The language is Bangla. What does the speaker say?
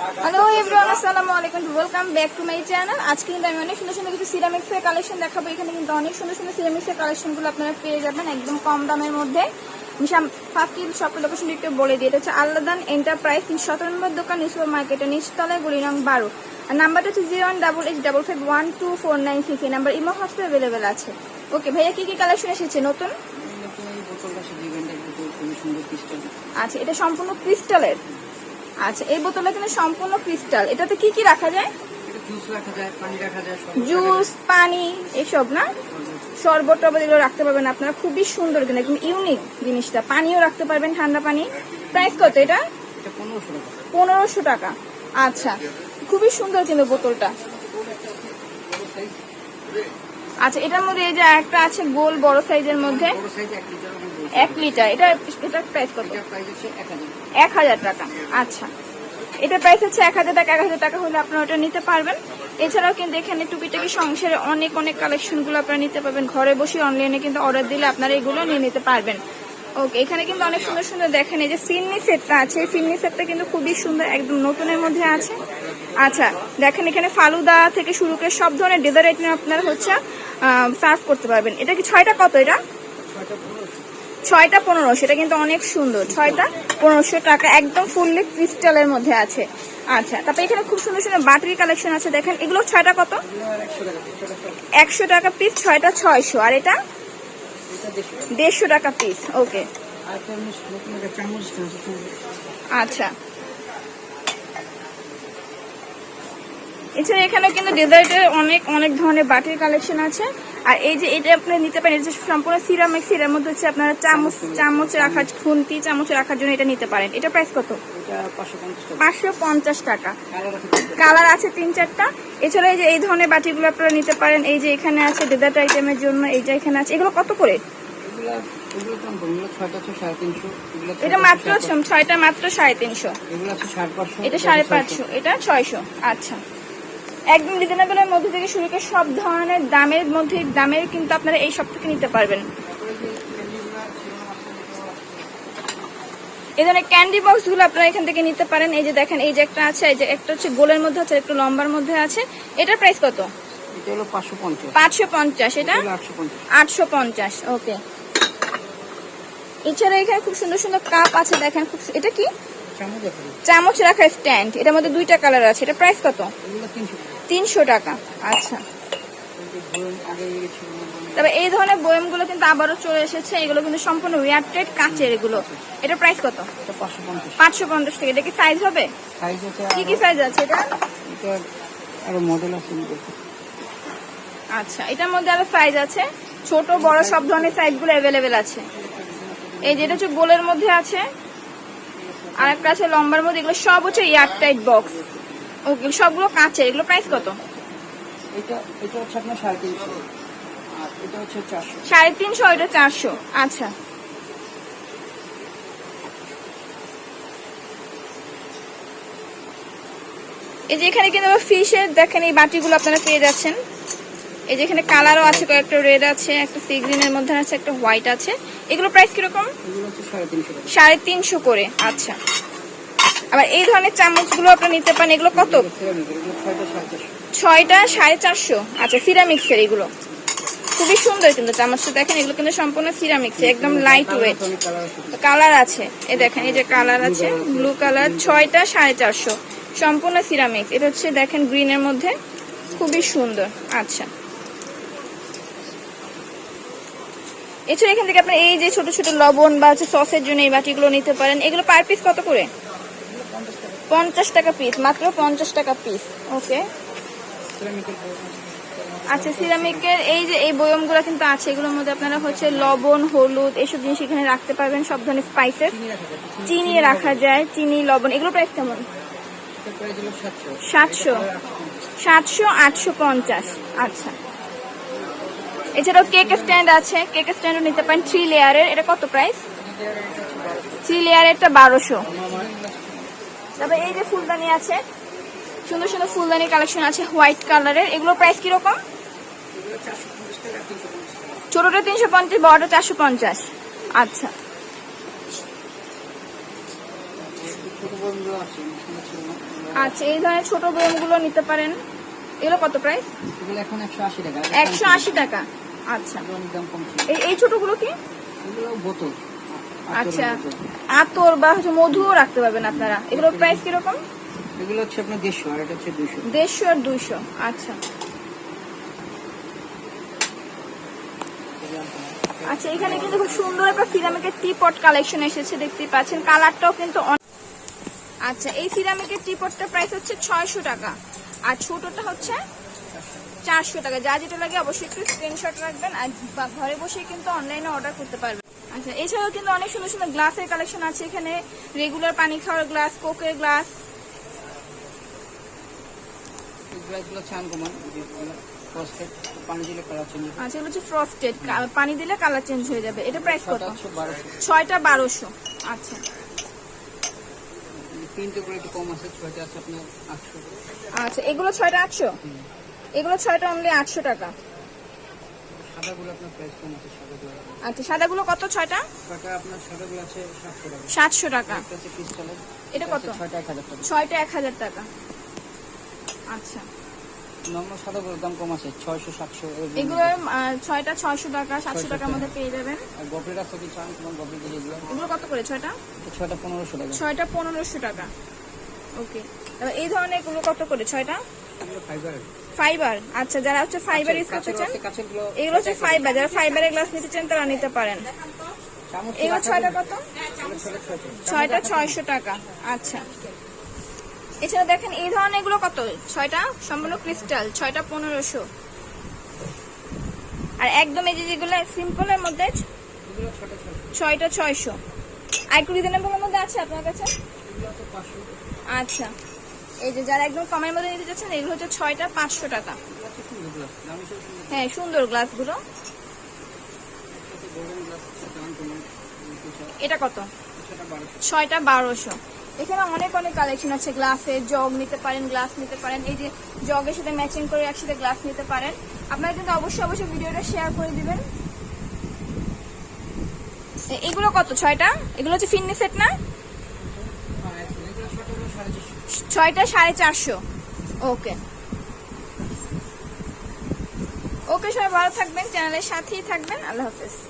হ্যালো এভরিওয়ান আসসালামু আলাইকুম welcome back to my channel আজকে কিন্তু আমি অনেক সুন্দর সুন্দর কিছু সিরামিক্সের কালেকশন দেখাবো। এখানে কিন্তু অনেক সুন্দর সুন্দর সিরামিক্সের কালেকশনগুলো আপনারা পেয়ে যাবেন একদম কম দামের মধ্যে। ফার্স্ট শপের লোকেশন একটু বলে দিয়ে এটা হচ্ছে আল্লাদান এন্টারপ্রাইজ তিনশো সতেরো নম্বর দোকান সুপার মার্কেটে নিচতলায় গুলি রং বারো। আর নাম্বারটা হচ্ছে zero one double eight double five one two four nine six এই নাম্বার ইমো হোয়াটসঅ্যাপ অ্যাভেলেবেল আছে। ওকে ভাইয়া কি কি কালেকশন এসেছে? নতুন? আচ্ছা এটা সম্পূর্ণ ক্রিস্টালের আচ্ছা এই বোতলটা কিন্তু সম্পূর্ণ ক্রিস্টাল। এটাতে কি কি রাখা যায়? জুস পানি এসব না? শরবত এগুলো রাখতে পারবেন আপনারা। খুবই সুন্দর কিন্তু একদম ইউনিক জিনিসটা। পানিও রাখতে পারবেন ঠান্ডা পানি। প্রাইস কত এটা? পনেরোশো টাকা। আচ্ছা খুবই সুন্দর কিন্তু বোতলটা। আচ্ছা এটার মধ্যে এই যে একটা আছে গোল বড় সাইজের মধ্যে। এক লিটার এটা এটার প্রাইস কত? এটার এক হাজার টাকা। আচ্ছা। এটা প্রাইস হচ্ছে এক হাজার টাকা। এক হাজার টাকা হলে আপনারা ওটা নিতে পারবেন। এছাড়াও কিন্তু এখানে টুকিটাকি সংসারে অনেক অনেক কালেকশনগুলো আপনারা নিতে পারবেন। ঘরে বসে অনলাইনে কিন্তু অর্ডার দিলে আপনারা এগুলো নিয়ে নিতে পারবেন। ওকে এখানে কিন্তু অনেক সুন্দর সুন্দর দেখেন এই যে সিন্নি সেটটা আছে। এই সিন্নি সেটটা কিন্তু খুবই সুন্দর, একদম নতুনের মধ্যে আছে। আচ্ছা দেখেন এখানে ফালুদা থেকে শুরু করে সব ধরনের ডেজার্ট আইটেম আপনারা হচ্ছে সার্ভ করতে পারবেন। এটা কি ছয়টা কত এটা? ছয়টা পনেরো, সেটা কিন্তু অনেক সুন্দর। ছয়টা পনেরোশো টাকা, একদম ফুললি ক্রিস্টালের মধ্যে আছে। আচ্ছা তারপরে এখানে খুব সুন্দর সুন্দর বাটারি কালেকশন আছে, দেখেন, এগুলো ছয়টা কত? একশো টাকা পিস ছয়টা ছয়শো। আর এটা? দেড়শো টাকা পিস ওকে। আচ্ছা। এছাড়া এখানে কিন্তু ডেজার্টের অনেক অনেক ধরনের বাটির কালেকশন আছে। আর এই যে এটা আপনি নিতে পারেন এটা সম্পূর্ণ সিরামিক সিরার মধ্যে হচ্ছে আপনারা চামচ চামচ রাখার খুন্তি চামচ রাখার জন্য এটা নিতে পারেন। এটা প্রাইস কত? পাঁচশো পঞ্চাশ টাকা। কালার আছে তিন চারটা এছাড়া এই যে এই ধরনের বাটিগুলো আপনারা নিতে পারেন এই যে এখানে আছে ডেজার্ট আইটেমের জন্য এই যে এখানে আছে এগুলো কত করে? এটা মাত্র ছয়টা মাত্র সাড়ে তিনশো। এটা সাড়ে পাঁচশো এটা ছয়শো আচ্ছা। একদম রিজনেবলের মধ্যে থেকে শুরু করে সব ধরনের দামের মধ্যে দামের কিন্তু আপনারা এই সব থেকে নিতে পারবেন। এই ধরনের ক্যান্ডি বক্সগুলো আপনারা এখান থেকে নিতে পারেন। এই যে দেখেন এই যে একটা আছে এই যে একটা হচ্ছে গোলের মধ্যে আছে একটু লম্বার মধ্যে আছে। এটার প্রাইস কত? এটা হলো পাঁচশো পঞ্চাশ। এটা? আটশো পঞ্চাশ। ওকে এছাড়া এখানে খুব সুন্দর সুন্দর কাপ আছে দেখেন খুব এটা কি? চামচ রাখার স্ট্যান্ড এটার মধ্যে দুইটা কালার আছে। এটা প্রাইস কত? এগুলো তিনশো টাকা। আচ্ছা। তবে এই ধরনের বয়ামগুলো কিন্তু আবারও চলে এসেছে। এগুলো কিন্তু সম্পূর্ণ রিয়াক্টেড কাঁচের এগুলো। এটা প্রাইস কত? পাঁচশো পঞ্চাশ। টাকা। এটা কি সাইজ হবে? কি কি সাইজ আছে এটা? এটা আরও মডেল আছে আচ্ছা এটার মধ্যে আরও সাইজ আছে। ছোট বড় সব ধরনের সাইজগুলো অ্যাভেলেবেল আছে। এই যেটা হচ্ছে গোলের মধ্যে আছে। আর একটা আছে লম্বার মধ্যে। এগুলো সব হচ্ছে এয়ারটাইট বক্স ওকে সবগুলো কাচের এগুলো প্রাইস কত? এটা এটা হচ্ছে আপনার সাড়ে তিনশো। আর এটা হচ্ছে চারশো। সাড়ে তিনশো এটা চারশো। আচ্ছা। এই যে এখানে কিন্তু ফিশের দেখেন এই বাটিগুলো আপনারা পেয়ে যাচ্ছেন। এই যে এখানে কালারও আছে কয়েকটা রেড আছে একটা সি গ্রিনের মধ্যে আছে একটা হোয়াইট আছে। এগুলো প্রাইস কীরকম? সাড়ে তিনশো করে আচ্ছা। আবার এই ধরনের চামচগুলো আপনারা নিতে পারেন, এগুলো কত? ছয়টা সাড়ে চারশো। আচ্ছা সিরামিক্সের এগুলো। খুবই সুন্দর কিন্তু চামচটা। দেখেন, এগুলো কিন্তু সম্পূর্ণ সিরামিক্স একদম লাইট ওয়েট কালার আছে। এই দেখেন, এই যে কালার আছে ব্লু কালার ছয়টা সাড়ে চারশো। সম্পূর্ণ সিরামিক্স এটা হচ্ছে, দেখেন গ্রিনের মধ্যে। খুবই সুন্দর। আচ্ছা। এছাড়া এখান থেকে আপনি এই যে ছোট ছোট লবণ বা হচ্ছে সসের জন্য এই বাটিগুলো নিতে পারেন। এগুলো পার পিস কত করে? পঞ্চাশ টাকা পিস মাত্র পঞ্চাশ টাকা পিস ওকে আচ্ছা সিরামিকের এই যে, এই বয়মগুলো কিন্তু আছে, এগুলোর মধ্যে আপনারা হচ্ছে লবণ, হলুদ এইসব জিনিস এখানে রাখতে পারবেন, সব ধরনের স্পাইসেস চিনি রাখা যায়, চিনি, লবণ এগুলো প্রাইস কেমন? সাতশো। সাতশো, আটশো পঞ্চাশ। আচ্ছা। এছাড়াও কেক স্ট্যান্ড আছে কেক স্ট্যান্ডও নিতে পারেন থ্রি লেয়ারের এটা কত প্রাইস থ্রি লেয়ারেরটা বারোশো। তারপরে এই যে ফুলদানি আছে সুন্দর সুন্দর ফুলদানি কালেকশন আছে হোয়াইট কালারের এগুলো প্রাইস কীরকম? ছোটটা তিনশো পঞ্চাশ বড়টা চারশো পঞ্চাশ। আচ্ছা। আচ্ছা এই ধরনের ছোটগুলো নিতে পারেন। এগুলো কত প্রাইস এখন একশো আশি টাকা। একশো আশি টাকা। আচ্ছা। এই ছোটগুলো কি? বোতল। আচ্ছা আতর বা হচ্ছে মধুও রাখতে পারবেন আপনারা। এগুলোর প্রাইস কীরকম? এগুলো হচ্ছে আপনার দেড়শো আর এটা হচ্ছে দুইশো। দেড়শো আর দুইশো আচ্ছা। আচ্ছা এখানে কিন্তু খুব সুন্দর একটা সিরামিকের টি পট কালেকশন এসেছে দেখতেই পাচ্ছেন। কালারটাও কিন্তু আচ্ছা এই সিরামিকের টি পটটার প্রাইস হচ্ছে ছয়শো টাকা। আর ছোটটা হচ্ছে চারশো টাকা। যা যেটা লাগে অবশ্যই একটু স্ক্রিনশট রাখবেন আর ঘরে বসে কিন্তু অনলাইনে অর্ডার করতে পারবেন। আচ্ছা এছাড়াও কিন্তু অনেক সুন্দর সুন্দর গ্লাসের কালেকশন আছে। এখানে রেগুলার পানি খাওয়ার গ্লাস কোকের গ্লাস আচ্ছা এগুলো হচ্ছে ফ্রস্টেড পানি দিলে কালার চেঞ্জ হয়ে যাবে। এটা প্রাইস কত? ছয়টা বারোশো। আচ্ছা। আচ্ছা এগুলো ছয়টা আটশো? এগুলো ছয়টা অনলি আটশো টাকা সাদাগুলো আপনার প্রাইস কম আছে সাদাগুলো আচ্ছা সাদাগুলো কত ছয়টা? সাতশো টাকা। এটা কত? ছয়টা এক হাজার টাকা। আচ্ছা। নর্মাল সাদাগুলোর দাম কম আছে ছয়শো সাতশো এগুলো ছয়টা ছয়শো টাকা সাতশো টাকার মধ্যে পেয়ে যাবেন। গবলেট আছে কি চান তোমার গবলেট এগুলো এগুলো কত করে ছয়টা? ছয়টা পনেরোশো টাকা। ছয়টা পনেরোশো টাকা। ওকে। এই ধরনের এগুলো কত করে ছয়টা? ফাইবার। আচ্ছা যারা হচ্ছে ফাইবার ইউজ করতে চান এগুলো হচ্ছে ফাইবার। যারা ফাইবারের গ্লাস নিতে চান তারা নিতে পারেন। এগুলো ছয়টা কত? ছয়টা ছয়শো টাকা। আচ্ছা। এছাড়া দেখেন এই ধরনের এগুলো কত? ছয়টা? সম্পূর্ণ ক্রিস্টাল ছয়টা পনেরোশো। আর একদম এই যে যেগুলো সিম্পলের মধ্যে ছয়টা ছয়শো। আর একটু রিজনেবলের মধ্যে আছে আপনার কাছে? আচ্ছা। এই যে যারা একদম কমের মধ্যে নিতে চাচ্ছেন, এগুলো হচ্ছে ছয়টা পাঁচশো টাকা। গ্লাস হ্যাঁ সুন্দর গ্লাসগুলো। গ্লাস এটা কত? ছয়টা বারোশো। এখানে অনেক অনেক কালেকশন আছে। গ্লাসের জগ নিতে পারেন, গ্লাস নিতে পারেন। এই যে জগের সাথে ম্যাচিং করে একসাথে গ্লাস নিতে পারেন। আপনারা কিন্তু অবশ্যই অবশ্যই ভিডিওটা শেয়ার করে দিবেন। এগুলো কত? ছয়টা? এগুলো হচ্ছে ফিন্নি সেট না হ্যাঁ এগুলো ছয়টা হলো সাড়ে চারশো ছয়টা সাড়ে চারশো। ওকে। ওকে সবাই ভালো থাকবেন চ্যানেলের সাথেই থাকবেন। আল্লাহ হাফেজ।